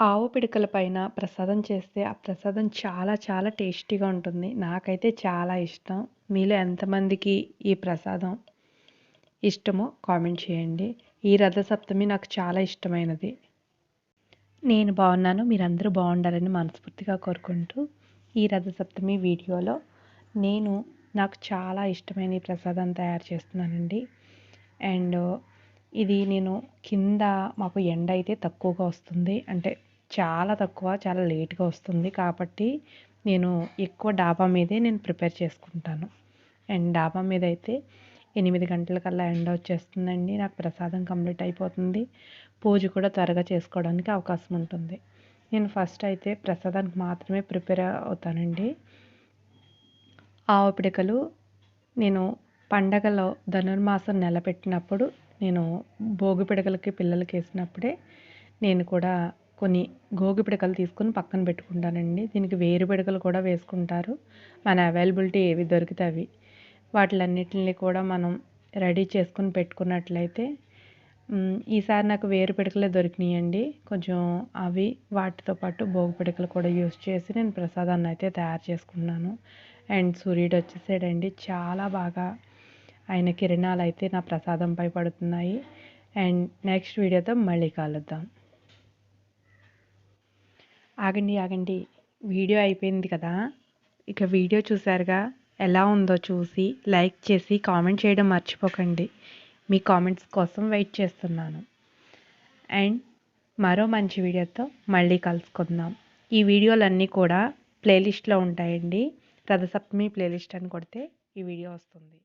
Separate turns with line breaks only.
ఆవు పిడకల పైన ప్రసాదం చేస్తే ఆ ప్రసాదం చాలా చాలా టేస్టీగా ఉంటుంది. నాకైతే చాలా ఇష్టం. మీలో ఎంతమందికి ఈ ప్రసాదం ఇష్టమో కామెంట్ చేయండి. ఈ రథసప్తమి నాకు చాలా ఇష్టమైనది. నేను బాగున్నాను. మీరందరూ బాగుండాలని మనస్ఫూర్తిగా కోరుకుంటూ ఈ రథసప్తమి వీడియోలో నేను నాకు చాలా ఇష్టమైన ఈ ప్రసాదం తయారు చేస్తున్నానండి. అండ్ ఇది నేను కింద మాకు ఎండ అయితే తక్కువగా వస్తుంది. అంటే చాలా తక్కువ చాలా లేట్గా వస్తుంది. కాబట్టి నేను ఎక్కువ డాబా మీదే నేను ప్రిపేర్ చేసుకుంటాను. అండ్ డాబా మీద అయితే ఎనిమిది గంటలకల్లా ఎండ వచ్చేస్తుందండి. నాకు ప్రసాదం కంప్లీట్ అయిపోతుంది. పూజ కూడా త్వరగా చేసుకోవడానికి అవకాశం ఉంటుంది. నేను ఫస్ట్ అయితే ప్రసాదానికి మాత్రమే ప్రిపేర్ అవుతానండి. ఆవు పిడకలు నేను పండగలో ధనుర్మాసం నెలపెట్టినప్పుడు నేను భోగి పిడకలకి పిల్లలకి వేసినప్పుడే నేను కూడా కొన్ని గోగి పిడకలు తీసుకుని పక్కన పెట్టుకుంటానండి. దీనికి వేరు పిడకలు కూడా వేసుకుంటారు. మన అవైలబిలిటీ ఏవి దొరికితే అవి. వాటిలన్నిటిని కూడా మనం రెడీ చేసుకుని పెట్టుకున్నట్లయితే ఈసారి నాకు వేరు పిడకలే దొరికినాయండి. కొంచెం అవి వాటితో పాటు భోగి పిడకలు కూడా యూస్ చేసి నేను ప్రసాదాన్ని అయితే తయారు చేసుకున్నాను. అండ్ సూర్యుడు వచ్చేసాడండి. చాలా బాగా ఆయన కిరణాలు అయితే నా ప్రసాదంపై పడుతున్నాయి. అండ్ నెక్స్ట్ వీడియోతో మళ్ళీ కలుద్దాం. ఆగండి ఆగండి. వీడియో అయిపోయింది కదా. ఇక వీడియో చూసారుగా ఎలా ఉందో చూసి లైక్ చేసి కామెంట్ చేయడం మర్చిపోకండి. మీ కామెంట్స్ కోసం వెయిట్ చేస్తున్నాను. అండ్ మరో మంచి వీడియోతో మళ్ళీ కలుసుకుందాం. ఈ వీడియోలన్నీ కూడా ప్లేలిస్ట్లో ఉంటాయండి. రథసప్తమి ప్లేలిస్ట్ అని కొడితే ఈ వీడియో వస్తుంది.